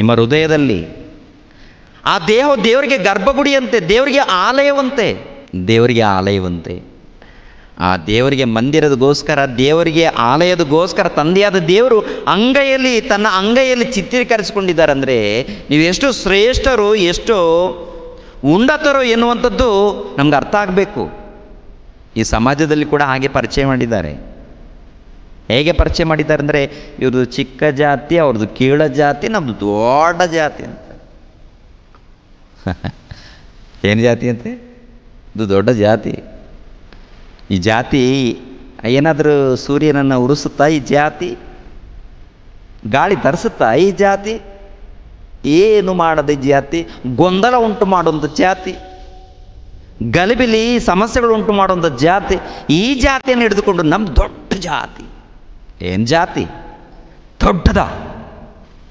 ನಿಮ್ಮ ಹೃದಯದಲ್ಲಿ. ಆ ದೇಹ ದೇವರಿಗೆ ಗರ್ಭಗುಡಿಯಂತೆ, ದೇವರಿಗೆ ಆಲಯವಂತೆ ದೇವರಿಗೆ ಆಲಯವಂತೆ. ಆ ದೇವರಿಗೆ ಮಂದಿರದಗೋಸ್ಕರ, ದೇವರಿಗೆ ಆಲಯದಗೋಸ್ಕರ ತಂದೆಯಾದ ದೇವರು ಅಂಗೈಯಲ್ಲಿ, ತನ್ನ ಅಂಗೈಯಲ್ಲಿ ಚಿತ್ರೀಕರಿಸಿಕೊಂಡಿದ್ದಾರೆ ಅಂದರೆ ನೀವು ಎಷ್ಟು ಶ್ರೇಷ್ಠರು, ಎಷ್ಟು ಉನ್ನತರು ಎನ್ನುವಂಥದ್ದು ನಮ್ಗೆ ಅರ್ಥ ಆಗಬೇಕು. ಈ ಸಮಾಜದಲ್ಲಿ ಕೂಡ ಹಾಗೆ ಪರಿಚಯ ಮಾಡಿದ್ದಾರೆ. ಹೇಗೆ ಪರಿಚಯ ಮಾಡಿದ್ದಾರೆ ಅಂದರೆ, ಇವ್ರದ್ದು ಚಿಕ್ಕ ಜಾತಿ, ಅವ್ರದ್ದು ಕೀಳ ಜಾತಿ ನಮ್ಮದು ದೊಡ್ಡ ಜಾತಿ ಅಂತ. ಏನು ಜಾತಿ ಅಂತೆ? ಇದು ದೊಡ್ಡ ಜಾತಿ. ಈ ಜಾತಿ, ಏನಾದರೂ ಸೂರ್ಯನನ್ನು ಉರಿಸುತ್ತಾ ಈ ಜಾತಿ? ಗಾಳಿ ತರಿಸುತ್ತಾ ಈ ಜಾತಿ? ಏನು ಮಾಡದ ಜಾತಿ? ಗೊಂದಲ ಉಂಟು ಮಾಡುವಂಥ ಜಾತಿ? ಗಲಿಬಿಲಿ ಸಮಸ್ಯೆಗಳು ಉಂಟು ಮಾಡುವಂಥ ಜಾತಿ? ಈ ಜಾತಿಯನ್ನು ಹಿಡಿದುಕೊಂಡು ನಮ್ಮ ದೊಡ್ಡ ಜಾತಿ. ಏನು ಜಾತಿ? ದೊಡ್ಡದ.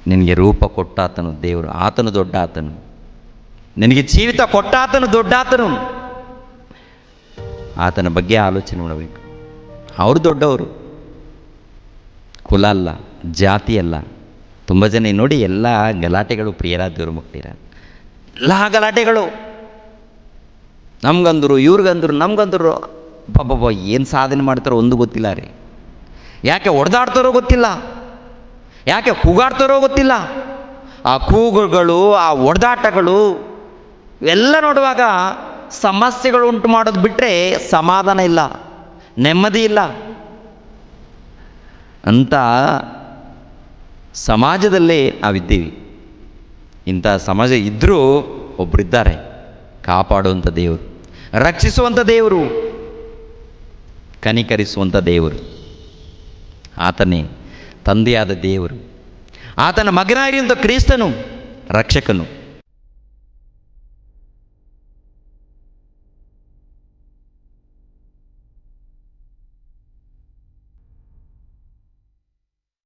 ನಿನಗೆ ರೂಪ ಕೊಟ್ಟಾತನು ದೇವರು, ಆತನು ದೊಡ್ಡ ಆತನು ನಿನಗೆ ಜೀವಿತ ಕೊಟ್ಟಾತನು ದೊಡ್ಡಾತನು. ಆತನ ಬಗ್ಗೆ ಆಲೋಚನೆ ಮಾಡಬೇಕು. ಅವರು ದೊಡ್ಡವರು. ಕುಲ ಅಲ್ಲ, ಜಾತಿ ಅಲ್ಲ. ತುಂಬ ಜನ ನೋಡಿ ಎಲ್ಲ ಗಲಾಟೆಗಳು ಪ್ರಿಯರ ದೇವರು ಮುಕ್ತಿರ. ಎಲ್ಲ ಗಲಾಟೆಗಳು. ನಮ್ಗಂದರು, ಇವ್ರಿಗಂದರು, ನಮ್ಗಂದರು. ಪಾಪ ಏನು ಸಾಧನೆ ಮಾಡ್ತಾರೋ ಒಂದು ಗೊತ್ತಿಲ್ಲ ರೀ. ಯಾಕೆ ಹೊಡೆದಾಡ್ತಾರೋ ಗೊತ್ತಿಲ್ಲ. ಯಾಕೆ ಕೂಗಾಡ್ತಾರೋ ಗೊತ್ತಿಲ್ಲ. ಆ ಕೂಗುಗಳು, ಆ ಹೊಡೆದಾಟಗಳು ಎಲ್ಲ ನೋಡುವಾಗ ಸಮಸ್ಯೆಗಳು ಉಂಟು ಮಾಡೋದು ಬಿಟ್ಟರೆ ಸಮಾಧಾನ ಇಲ್ಲ, ನೆಮ್ಮದಿ ಇಲ್ಲ. ಅಂತ ಸಮಾಜದಲ್ಲೇ ನಾವಿದ್ದೀವಿ. ಇಂಥ ಸಮಾಜ ಇದ್ದರೂ ಒಬ್ಬರಿದ್ದಾರೆ ಕಾಪಾಡುವಂಥ ದೇವರು, ರಕ್ಷಿಸುವಂಥ ದೇವರು, ಕನಿಕರಿಸುವಂಥ ದೇವರು. ಆತನೇ ತಂದೆಯಾದ ದೇವರು ಆತನ ಮಗನಾಗಿರುವಂಥ ಕ್ರಿಸ್ತನು ರಕ್ಷಕನು